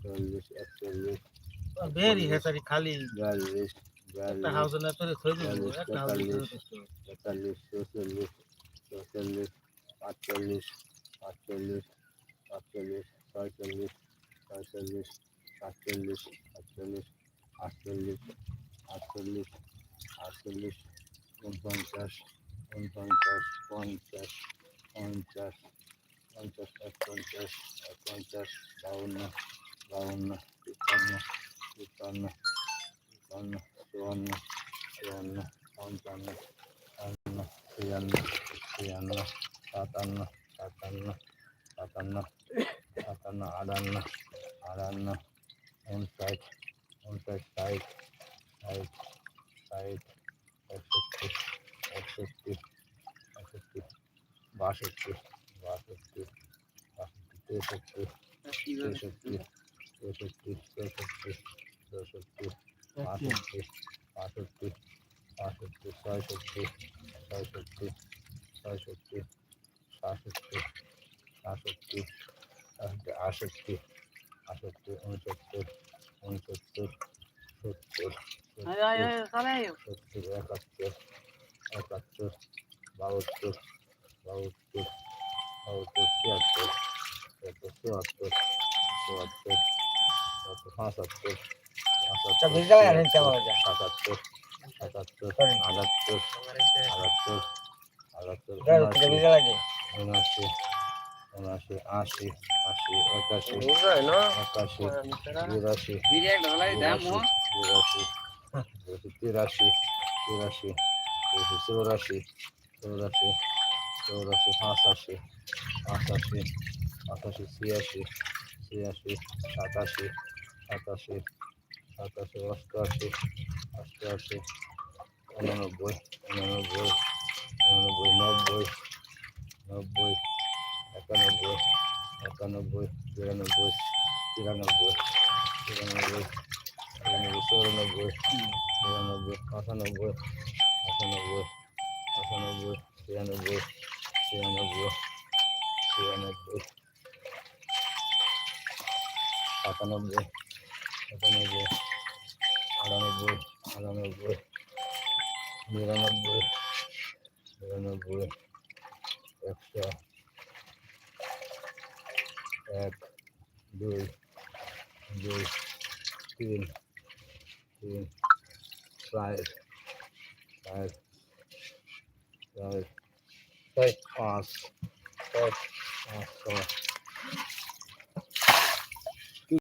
চল্লিশ একচল্লিশ বেরি হেসারি খালি বিয়াল্লিশ একটা বিয়াল্লিশ হাউস না তোরে থই দিব চল্লিশ, একটা হাউস তেতাল্লিশ। তেতাল্লিশ চৌচল্লিশ চৌচল্লিশ পাঁচচল্লিশ পাঁচচল্লিশ পাঁচচল্লিশ ছয়চল্লিশ ছয়চল্লিশ সাতচল্লিশ সাতচল্লিশ আটচল্লিশ আটচল্লিশ আটচল্লিশ উনপঞ্চাশ উনপঞ্চাশ পঞ্চাশ পঞ্চাশ পঞ্চাশ একপঞ্চাশ একপঞ্চাশ বাউন্ন বাউন্ন তিপ্পান্ন তিপ্পান্ন তিপ্পান্ন চুয়ান্ন চুয়ান্ন পঞ্চান্ন পঞ্চান্ন ছিয়ান্ন ছিয়ান্ন সাতান্ন সাতান্ন সাতান্ন সাতান্ন আটান্ন আটান্ন উনষাট উনষাট ষাট ষাট ষাট একষট্টি একষট্টি একষট্টি বাষট্টি বাষট্টি বাষট্টি তেষট্টি তেষট্টি তেষট্টি চৌষট্টি চৌষট্টি বাষট্টি বাষট্টি বাষট্টি ছয়ষট্টি ছয়ষট্টি ছয়ষট্টি সাতষট্টি সাতষট্টি আষট্টি আষট্টি উনসত্তর উনসত্তর সত্তর সত্তর একাত্তর একাত্তর বাহাত্তর পাঁচাত্তর সাতাত্তর সাতাত্তর আটাত্তর আটাত্তর আটাত্তর উনআশি উনআশি আশি আশি একাশি একাশি বিরাশি বিরাশি তিরাশি তিরাশি চৌরাশি চৌরাশি চৌরাশি পাঁচাশি পাঁচাশি পাঁচাশি ছিয়াশি ছিয়াশি সাতাশি সাতাশি সাতাশি, অষ্টআশি অষ্টআশি, উননব্বই উননব্বই উননব্বই, নব্বই নব্বই, একানব্বই একানব্বই বিরানব্বই তিরানব্বই তিরানব্বই তিরানব্বই, চৌরানব্বই নিরানব্বই পঁচানব্বই পঁচানব্বই পঁচানব্বই ছিয়ানব্বই ছিয়ানব্বই ছিয়ানব্বই সাতানব্বই সাতানব্বই, আটানব্বই আটানব্বই নিরানব্বই নিরানব্বই, একশো, এক, দুই দুই, তিন তিন, চার চার চার, ছয়, পাঁচ ছয় পাঁচ, ছয়